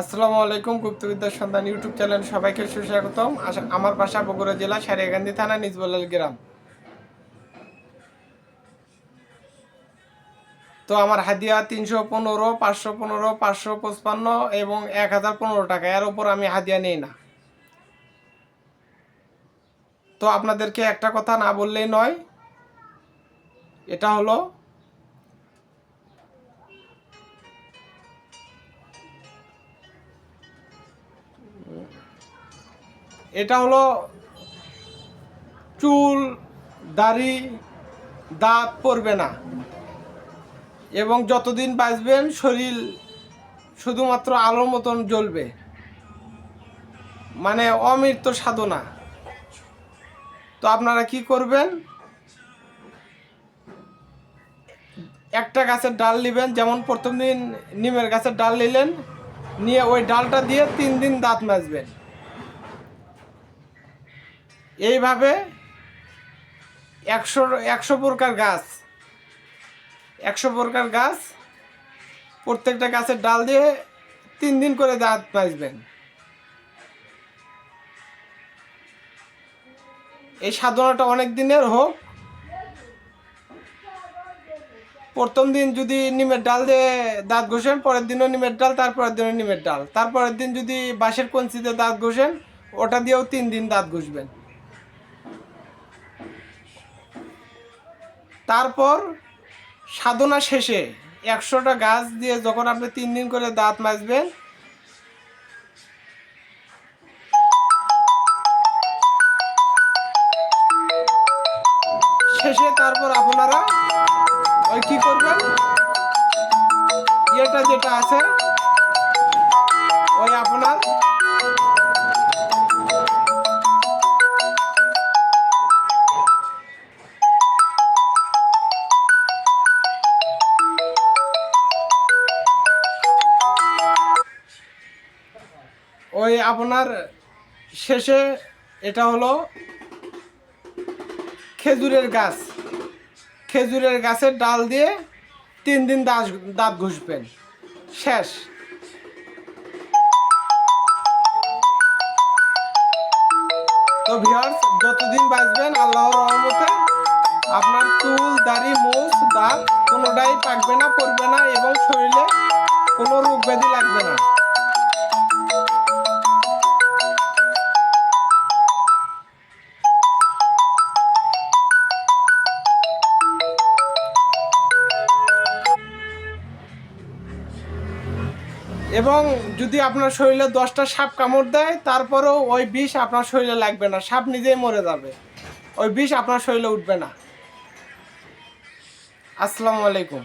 আসসালামু আলাইকুম, গুপ্তবিদ্যার সন্ধান ইউটিউব চ্যানেল সবাইকে সুস্বাগতম। আমার বাসা বগুড়া জেলা সারিয়াকান্দি থানা নিজবলাল গ্রাম। তো আমার হাদিয়া তিনশো পনেরো, পাঁচশো পনেরো, পাঁচশো পঁচপান্ন এবং এক হাজার পনেরো টাকা, এর ওপর আমি হাদিয়া নেই না। তো আপনাদেরকে একটা কথা না বললেই নয়, এটা হলো এটা হলো চুল, দাড়ি, দাঁত পড়বে না। এবং যতদিন বাঁচবেন, শরীর শুধুমাত্র আলোর মতন জ্বলবে। মানে অমৃত সাধনা। তো আপনারা কি করবেন? একটা গাছের ডাল নেবেন, যেমন প্রথম দিন নিমের গাছের ডাল নিলেন, নিয়ে ওই ডালটা দিয়ে তিন দিন দাঁত মাজবেন। এইভাবে একশো একশো প্রকার গাছ, একশো প্রকার গাছ, প্রত্যেকটা গাছের ডাল দিয়ে তিন দিন করে দাঁত মাজবেন এই সাধনাটা অনেক দিনের হোক। প্রথম দিন যদি নিমের ডাল দিয়ে দাঁত ঘষেন, পরের দিনও নিমের ডাল, তারপরের দিনও নিমের ডাল। তারপরের দিন যদি বাঁশের কঞ্চিতে দাঁত ঘষেন, ওটা দিয়েও তিন দিন দাঁত ঘষবেন। তারপর সাধনা শেষে একশোটা গাছ দিয়ে যখন আপনি তিন দিন করে দাঁত মাজবেন, শেষে তারপর আপনারা ওই কি করবেন? এটা যেটা আছে ওই আপনার শেষে এটা হলো খেজুরের গাছ। খেজুরের গাছের ডাল দিয়ে তিন দিন দাঁত দাঁত ঘষবেন। শেষ। তো ভিউয়ার্স, যতদিন বাঁচবেন, আল্লাহর রহমতে আপনার চুল, দাড়ি, মুখ, দাঁত কোনোটাই পাকবে না পড়বে না। এবং যদি আপনার শরীরে দশটা সাপ কামড় দেয়, তারপরেও ওই বিষ আপনার শরীরে লাগবে না। সাপ নিজেই মরে যাবে। ওই বিষ আপনার শরীরে উঠবে না। আসসালামু আলাইকুম।